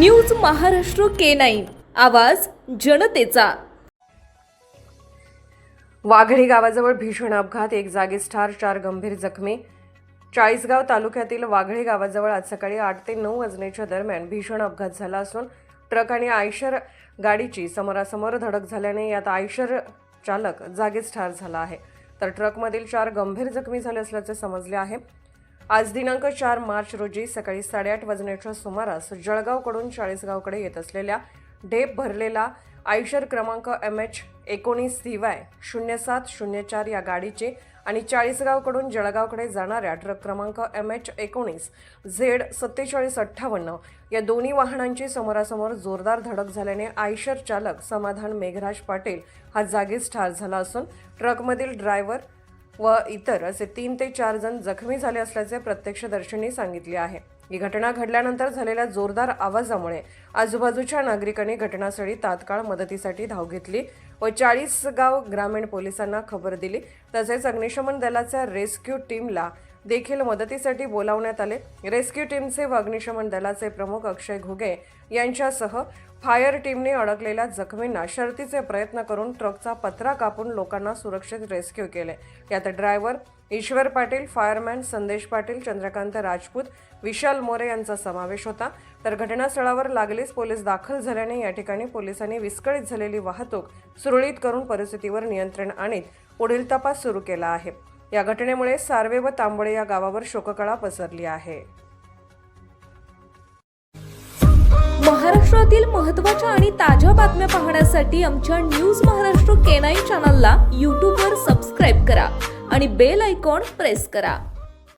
News Maharashtra K nine. आवाज जनतेचा. वाघडी गावाजवळ भीषण अपघात एक जागीच ठार चार गंभीर जखमी. चाळीसगाव तालुक्यातील वाघळी गावाजवळ आज सकाळी आठ ते नऊ वाजण्याच्या दरम्यान भीषण अपघात झाला असून ट्रक आणि आयशर गाडीची समोरासमोर धडक झाल्याने यात आयशर चालक जागीच ठार झाला आहे. तर ट्रकमधील चार गंभीर जखमी झाले असल्याचे समजले आहे. आज दिनांक चार मार्च रोजी सकाळी साडेआठ वाजण्याच्या सुमारास जळगावकडून चाळीसगावकडे येत असलेल्या ढेप भरलेला आयशर क्रमांक एम एच एकोणीस सी वाय शून्य सात शून्य चार या गाडीचे आणि चाळीसगावकडून जळगावकडे जाणाऱ्या ट्रक क्रमांक एम एच एकोणीस झेड सत्तेचाळीस अठ्ठावन्न या दोन्ही वाहनांची समोरासमोर जोरदार धडक झाल्याने आयशर चालक समाधान मेघराज पाटील हा जागीच ठार झाला असून ट्रकमधील ड्रायव्हर व इतर असे तीन ते चार जण जखमी झाले असल्याचे प्रत्यक्षदर्शींनी सांगितले आहे. ही घटना घडल्यानंतर झालेल्या जोरदार आवाजामुळे आजूबाजूच्या नागरिकांनी घटनास्थळी तात्काळ मदतीसाठी धाव घेतली व चाळीसगाव ग्रामीण पोलिसांना खबर दिली. तसेच अग्निशमन दलाच्या रेस्क्यू टीमला देखील मदतीसाठी बोलावण्यात आले. रेस्क्यू टीमचे व अग्निशमन दलाचे प्रमुख अक्षय घुगे यांच्यासह फायर टीमने अडकलेल्या जखमींना शर्तीचे प्रयत्न करून ट्रकचा पत्रा कापून लोकांना सुरक्षित रेस्क्यू केले. यात ड्रायव्हर ईश्वर पाटील फायरमॅन संदेश पाटील चंद्रकांत राजपूत विशाल मोरे यांचा समावेश होता. तर घटनास्थळावर लागलीच पोलीस दाखल झाल्याने या ठिकाणी पोलिसांनी विस्कळीत झालेली वाहतूक सुरळीत करून परिस्थितीवर नियंत्रण आणीत पुढील तपास सुरू केला आहे. या घटनेमुळे सार्वे व तांबळे या गावावर शोककळा पसरली आहे. महाराष्ट्रातील महत्त्वाच्या आणि ताज्या बातम्या पाहण्यासाठी आमच्या न्यूज महाराष्ट्र केनाई चॅनलला यूट्यूबवर सबस्क्राईब करा आणि बेल आयकॉन प्रेस करा.